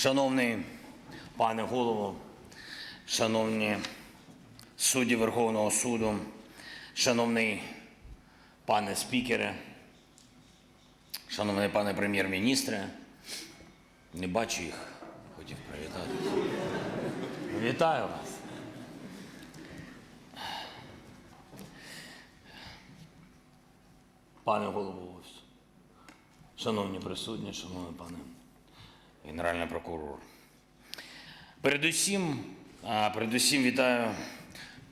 Шановний пане голово, шановні судді Верховного суду, шановний пане спікере, шановний пане прем'єр-міністре, не бачу їх, хотів привітати. Вітаю вас. Пане голово шановні присутні, шановний пане Генеральний прокурор. Передусім, передусім вітаю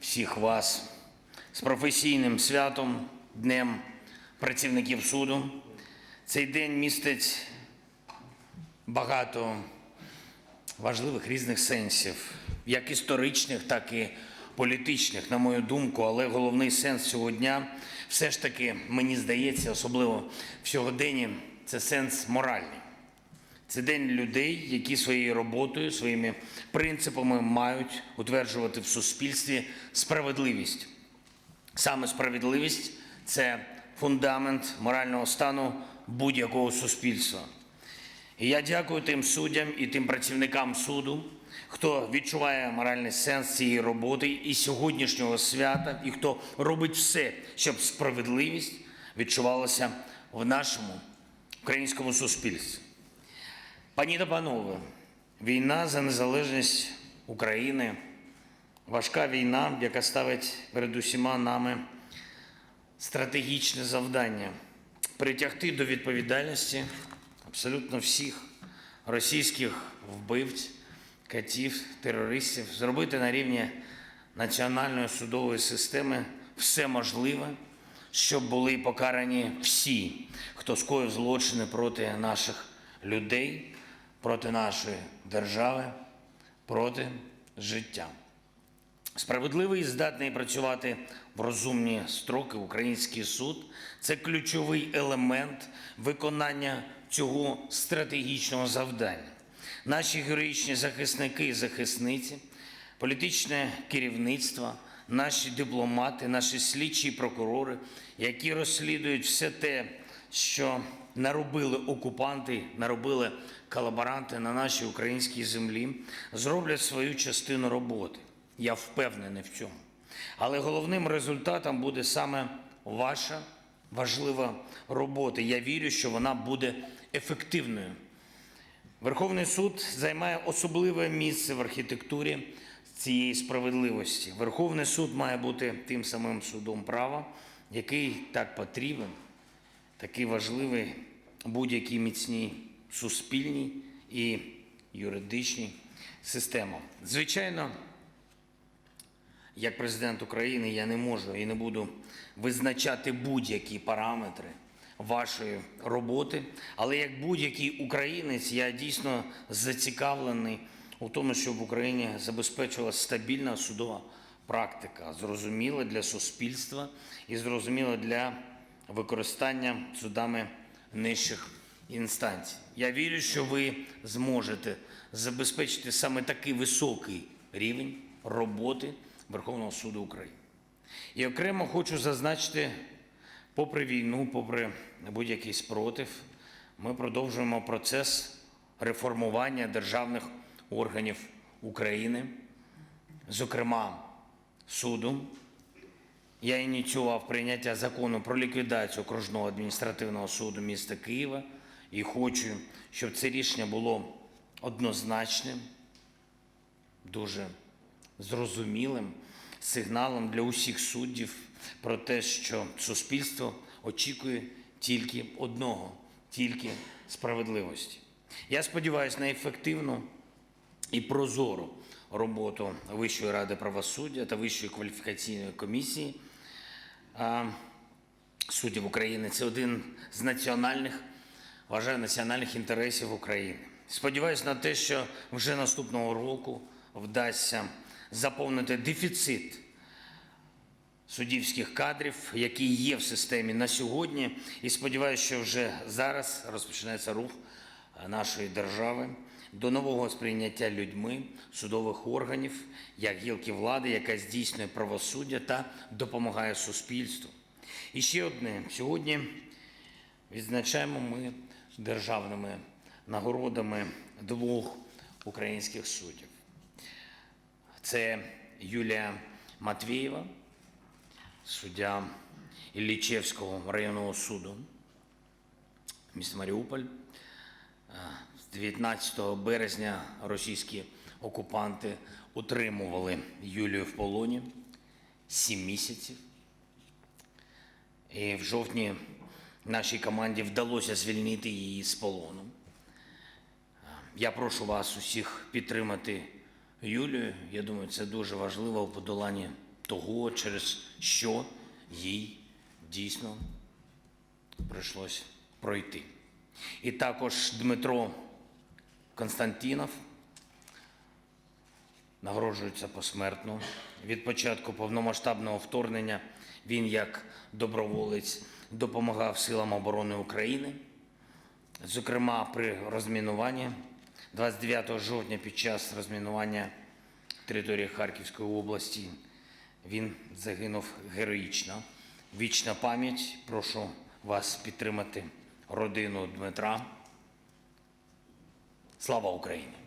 всіх вас з професійним святом, Днем працівників суду. Цей день містить багато важливих різних сенсів, як історичних, так і політичних, на мою думку. Але головний сенс цього дня все ж таки, мені здається, особливо в сьогоденні, це сенс моральний. Це день людей, які своєю роботою, своїми принципами мають утверджувати в суспільстві справедливість. Саме справедливість це фундамент морального стану будь-якого суспільства. І я дякую тим суддям і тим працівникам суду, хто відчуває моральний сенс цієї роботи і сьогоднішнього свята, і хто робить все, щоб справедливість відчувалася в нашому українському суспільстві. Пані та панове, війна за незалежність України, важка війна, яка ставить перед усіма нами стратегічне завдання. Притягти до відповідальності абсолютно всіх російських вбивць, катів, терористів, зробити на рівні національної судової системи все можливе, щоб були покарані всі, хто скоїв злочини проти наших людей, проти нашої держави, проти життя. Справедливий і здатний працювати в розумні строки український суд це ключовий елемент виконання цього стратегічного завдання. Наші героїчні захисники і захисниці, політичне керівництво, наші дипломати, наші слідчі прокурори, які розслідують все те, що наробили окупанти, наробили колаборанти на нашій українській землі, зроблять свою частину роботи. Я впевнений в цьому. Але головним результатом буде саме ваша важлива робота. Я вірю, що вона буде ефективною. Верховний суд займає особливе місце в архітектурі цієї справедливості. Верховний суд має бути тим самим судом права, який так потрібен, такий важливий будь-якій міцній суспільній і юридичній системам. Звичайно, як президент України я не можу і не буду визначати будь-які параметри вашої роботи, але як будь-який українець я дійсно зацікавлений у тому, щоб в Україні забезпечувалася стабільна судова практика, зрозуміла для суспільства і зрозуміла для використання судами нижчих інстанцій. Я вірю, що ви зможете забезпечити саме такий високий рівень роботи Верховного суду України. І окремо хочу зазначити, попри війну, попри будь-який спротив, ми продовжуємо процес реформування державних органів України, зокрема суду. Я ініціював прийняття закону про ліквідацію окружного адміністративного суду міста Києва і хочу, щоб це рішення було однозначним, дуже зрозумілим сигналом для усіх суддів про те, що суспільство очікує тільки одного, тільки справедливості. Я сподіваюся на ефективну і прозору роботу Вищої ради правосуддя та Вищої кваліфікаційної комісії суддів України. Це один з національних, вважаю, національних інтересів України. Сподіваюся на те, що вже наступного року вдасться заповнити дефіцит суддівських кадрів, які є в системі на сьогодні. І сподіваюся, що вже зараз розпочнеться рух нашої держави до нового сприйняття людьми судових органів як гілки влади, яка здійснює правосуддя та допомагає суспільству. І ще одне сьогодні відзначаємо ми державними нагородами двох українських суддів. Це Юлія Матвієва, суддя Іллічевського районного суду міста Маріуполь. Е, З 19 березня російські окупанти утримували Юлію в полоні 7 місяців. І в жовтні нашій команді вдалося звільнити її з полону. Я прошу вас усіх підтримати Юлію. Я думаю, це дуже важливо у подоланні того, через що їй дійсно прийшлось пройти. І також Дмитро Константінов нагороджується посмертно. Від початку повномасштабного вторгнення він як доброволець допомагав силам оборони України, зокрема при розмінуванні 29 жовтня під час розмінування території Харківської області він загинув героїчно. Вічна пам'ять. Прошу вас підтримати родину Дмитра. Слава Україні!